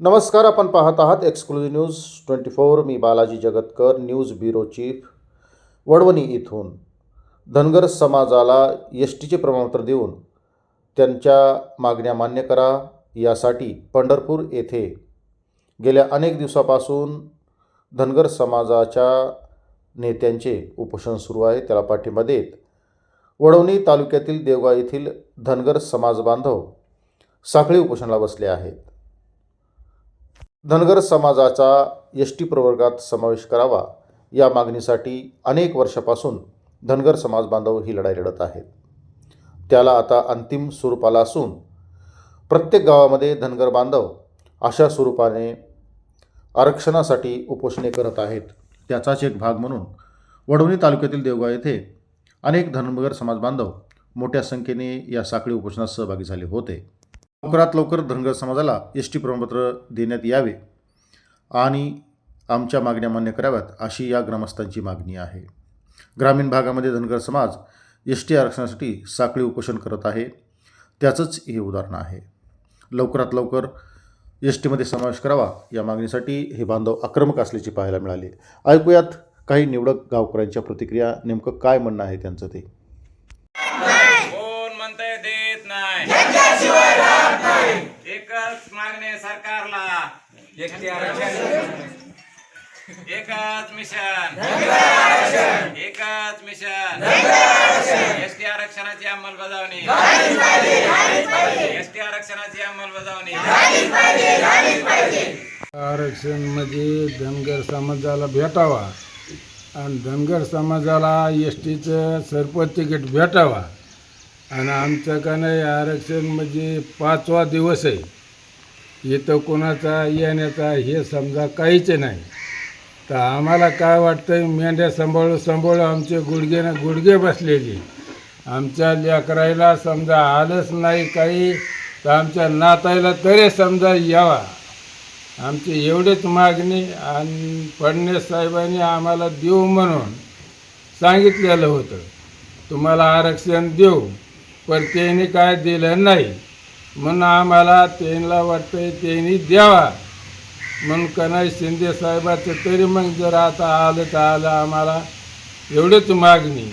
नमस्कार आपण पाहत आहात एक्सक्लुझिव्ह न्यूज ट्वेंटी फोर मी Balaji Jagatkar news bureau chief Wadwani इथून. धनगर समाजाला एस टीचे प्रमाणपत्र देऊन त्यांच्या मागण्या मान्य करा. यासाठी पंढरपूर येथे गेल्या अनेक दिवसापासून धनगर समाजाच्या नेत्यांचे उपोषण सुरू आहे. त्याला पाठिंबा देत वडवणी तालुक्यातील देवगाव येथील धनगर समाज बांधव साखळी उपोषणाला बसले आहेत. धनगर समाजाचा एस टी प्रवर्गात समावेश करावा या मागणीसाठी अनेक वर्षापासून धनगर समाज बांधव ही लढाई लढत आहेत. त्याला आता अंतिम स्वरूप आला असून प्रत्येक गावामध्ये धनगर बांधव अशा स्वरूपाने आरक्षणासाठी उपोषणे करत आहेत. त्याचाच एक भाग म्हणून वडवणी तालुक्यातील देवगाव येथे अनेक धनगर समाज बांधव मोठ्या संख्येने या साखळी उपोषणात सहभागी झाले होते. लवकरात लवकर धनगर समाजाला एस टी प्रमाणपत्र देण्यात यावे आणि आमच्या मागण्या मान्य कराव्यात अशी या ग्रामस्थांची मागणी आहे. ग्रामीण भागामध्ये धनगर समाज एस टी आरक्षणासाठी साखळी उपोषण करत आहे. त्याचंच हे उदाहरण आहे. लवकरात लवकर एस टीमध्ये समावेश करावा या मागणीसाठी हे बांधव आक्रमक असल्याचे पाहायला मिळाले. ऐकूयात काही निवडक गावकऱ्यांच्या प्रतिक्रिया. नेमकं काय म्हणणं आहे त्यांचं ते? कोण म्हणतंय देत नाही? सरकारला. एकटी आरक्षण. एकच मिशन. एकच मिशन. एसटी आरक्षणाची अंमलबजावणी. एसटी आरक्षणाची अंमलबजावणी. आरक्षण म्हणजे धनगर समाजाला भेटावा आणि धनगर समाजाला एस टीचं सरपंच तिकीट भेटावा. आणि आमच्याकडे आरक्षण म्हणजे पाचवा दिवस आहे. इथं कोणाचा येण्याचा हे समजा काहीच नाही. तर आम्हाला काय वाटतं मेंढ्या सांभाळू सांभाळू आमचे गुडघे ना गुडघे बसलेली. आमच्या लेकरायला समजा आलंच नाही काही तर आमच्या नातायला तरी समजा यावा. आमची एवढीच मागणी आणि फडणवीस साहेबांनी आम्हाला देऊ म्हणून सांगितलेलं होतं. तुम्हाला आरक्षण देऊ पण त्यांनी काय दिलं नाही. म्हणून आम्हाला त्यांना वाटतं त्यांनी द्यावा. म्हणून कनाई शिंदे साहेबाचं तरी मग जर आता आलं तर आलं आम्हाला एवढंच मागणी.